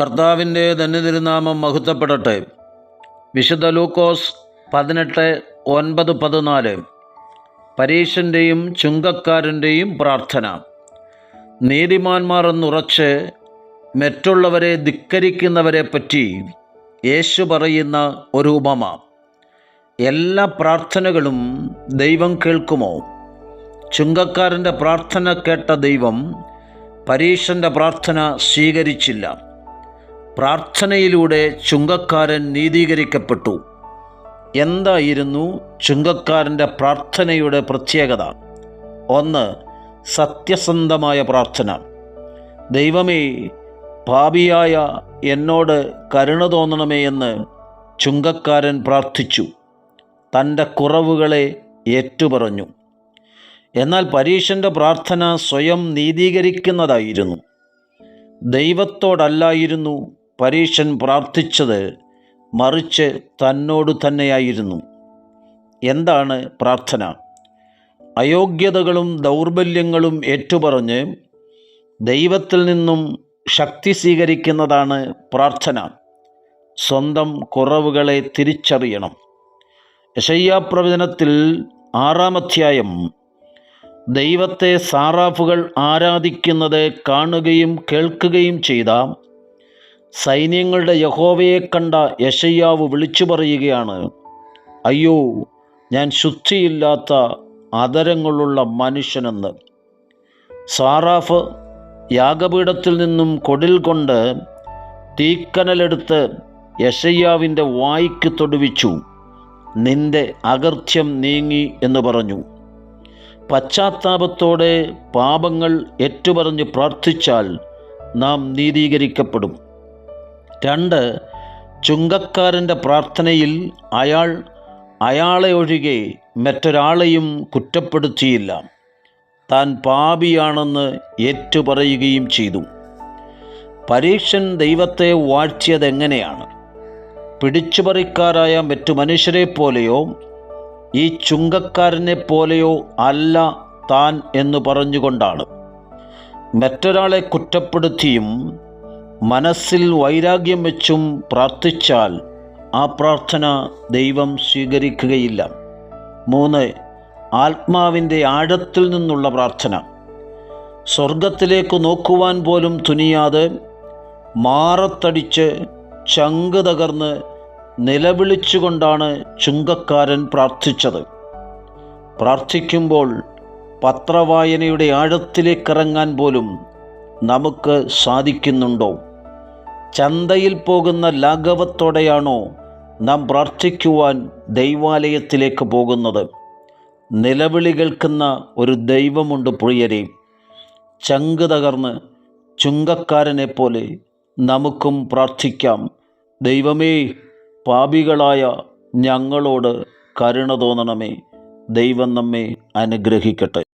കർത്താവിന്റെ ധന്യതിരുനാമം മഹത്വപ്പെടട്ടെ. വിശുദ്ധ ലൂക്കോസ് പതിനെട്ട് ഒൻപത് പതിനാല്. പരീശന്റെയും ചുങ്കക്കാരന്റെയും പ്രാർത്ഥന. നീതിമാന്മാർ എന്നുറച്ച് മറ്റുള്ളവരെ ധിക്കരിക്കുന്നവരെ പറ്റി യേശു പറയുന്ന ഒരു ഉപമ. എല്ലാ പ്രാർത്ഥനകളും ദൈവം കേൾക്കുമോ? ചുങ്കക്കാരന്റെ പ്രാർത്ഥന കേട്ട ദൈവം പരീക്ഷന്റെ പ്രാർത്ഥന സ്വീകരിച്ചില്ല. പ്രാർത്ഥനയിലൂടെ ചുങ്കക്കാരൻ നീതീകരിക്കപ്പെട്ടു. എന്തായിരുന്നു ചുങ്കക്കാരന്റെ പ്രാർത്ഥനയുടെ പ്രത്യേകത? ഒന്ന് സത്യസന്ധമായ പ്രാർത്ഥന. ദൈവമേ പാപിയായ എന്നോട് കരുണ തോന്നണമേ എന്ന് ചുങ്കക്കാരൻ പ്രാർത്ഥിച്ചു. തന്റെ കുറവുകളെ ഏറ്റുപറഞ്ഞു. എന്നാൽ പരീശന്റെ പ്രാർത്ഥന സ്വയം നീതീകരിക്കുന്നതായിരുന്നു. ദൈവത്തോടല്ലായിരുന്നു പരീശൻ പ്രാർത്ഥിച്ചത് മറിച്ച് തന്നോട് തന്നെയായിരുന്നു. എന്താണ് പ്രാർത്ഥന? അയോഗ്യതകളും ദൗർബല്യങ്ങളും ഏറ്റുപറഞ്ഞ് ദൈവത്തിൽ നിന്നും ശക്തി സ്വീകരിക്കുന്നതാണ് പ്രാർത്ഥന. സ്വന്തം കുറവുകളെ തിരിച്ചറിയണം. യശയ്യാപ്രവചനത്തിൽ ആറാം അധ്യായം ദൈവത്തെ സാറാഫുകൾ ആരാധിക്കുന്നത് കാണുകയും കേൾക്കുകയും ചെയ്ത സൈന്യങ്ങളുടെ യഹോവയെ കണ്ട യശയ്യാവ് വിളിച്ചു പറയുകയാണ് അയ്യോ ഞാൻ ശുദ്ധിയില്ലാത്ത അതരങ്ങളുള്ള മനുഷ്യനെന്ന്. സാറാഫ് യാഗപീഠത്തിൽ നിന്നും കൊടിൽ കൊണ്ട് തീക്കനലെടുത്ത് യശയ്യാവിന്റെ വായിക്ക് തൊടുവിച്ചു. നിന്റെ അകർഥ്യം നീങ്ങി എന്ന് പറഞ്ഞു. പശ്ചാത്താപത്തോടെ പാപങ്ങൾ ഏറ്റുപറഞ്ഞ് പ്രാർത്ഥിച്ചാൽ നാം നീതീകരിക്കപ്പെടും. രണ്ട് ചുങ്കക്കാരന്റെ പ്രാർത്ഥനയിൽ അയാൾ അയാളെ ഒഴികെ മറ്റൊരാളെയും കുറ്റപ്പെടുത്തിയില്ല. താൻ പാപിയാണെന്ന് ഏറ്റുപറയുകയും ചെയ്തു. പരീക്ഷൻ ദൈവത്തെ വാഴ്ത്തിയതെങ്ങനെയാണ്? പിടിച്ചുപറിക്കാരായ മറ്റു മനുഷ്യരെ പോലെയോ ഈ ചുങ്കക്കാരനെ പോലെയോ അല്ല താൻ എന്ന് പറഞ്ഞുകൊണ്ടാണ്. മറ്റൊരാളെ കുറ്റപ്പെടുത്തിയും മനസ്സിൽ വൈരാഗ്യം വെച്ചും പ്രാർത്ഥിച്ചാൽ ആ പ്രാർത്ഥന ദൈവം സ്വീകരിക്കുകയില്ല. മൂന്ന് ആത്മാവിന്റെ ആഴത്തിൽ നിന്നുള്ള പ്രാർത്ഥന. സ്വർഗത്തിലേക്ക് നോക്കുവാൻ പോലും തുനിയാതെ മാറത്തടിച്ച് ചങ്ക് തകർന്ന് നിലവിളിച്ചുകൊണ്ടാണ് ചുങ്കക്കാരൻ പ്രാർത്ഥിച്ചത്. പ്രാർത്ഥിക്കുമ്പോൾ പത്രവായനയുടെ ആഴത്തിലേക്കിറങ്ങാൻ പോലും നമുക്ക് സാധിക്കുന്നുണ്ടോ? ചന്തയിൽ പോകുന്ന ലാഘവത്തോടെയാണോ നാം പ്രാർത്ഥിക്കുവാൻ ദൈവാലയത്തിലേക്ക് പോകുന്നത്? നിലവിളി കേൾക്കുന്ന ഒരു ദൈവമുണ്ട് പ്രിയരെ. ചങ്ക് തകർന്ന് ചുങ്കക്കാരനെ പോലെ നമുക്കും പ്രാർത്ഥിക്കാം. ദൈവമേ പാപികളായ ഞങ്ങളോട് കരുണ തോന്നണമേ. ദൈവം നമ്മെ അനുഗ്രഹിക്കട്ടെ.